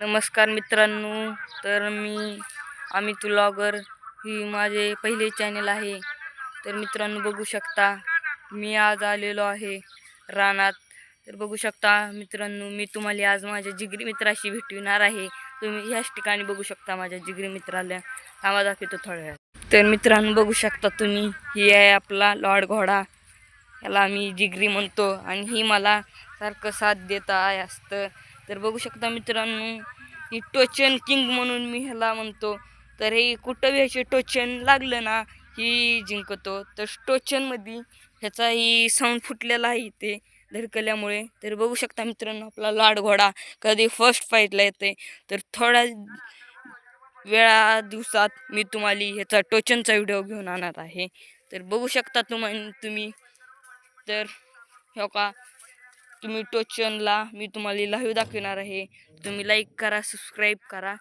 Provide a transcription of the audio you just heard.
नमस्कार मित्रांनो तर मी अमित व्लॉगर ही माझे पहिले चॅनल आहे. तर मित्रांनो बघू शकता मी आज आलेलो आहे रानात. तर बघू शकता मित्रांनो मी तुम्हाला आज माझ्या जिगरी मित्राशी भेटविणार आहे. तुम्ही ह्याच ठिकाणी बघू शकता माझ्या जिगरी मित्राला. थांबा दाखवतो थोड्या वेळा तर मित्रांनो बघू शकता तुम्ही ही आहे आपला लॉर्ड घोडा. याला आम्ही जिगरी म्हणतो आणि ही मला सारखं साथ देत आहे असतं. तर बघू शकता मित्रांनो ही टोचन किंग म्हणून मी ह्याला म्हणतो. तर हे कुठं बी ह्याचे टोचन लागलं ना ही जिंकतो. तर टोचनमध्ये ह्याचा ही साऊंड फुटलेला आहे इथे धडकल्यामुळे. तर बघू शकता मित्रांनो आपला लाड घोडा कधी फर्स्ट फाईटला येते तर थोड्या वेळा दिवसात मी तुम्हाला ह्याचा टोचनचा व्हिडिओ घेऊन आणत आहे. तर बघू शकता तुम्हाला तुम्ही. तर हो का? तुम्ही टोचनला मी तुम्हाला लाईव्ह दाखवणार आहे. तुम्ही लाईक करा सबस्क्राईब करा.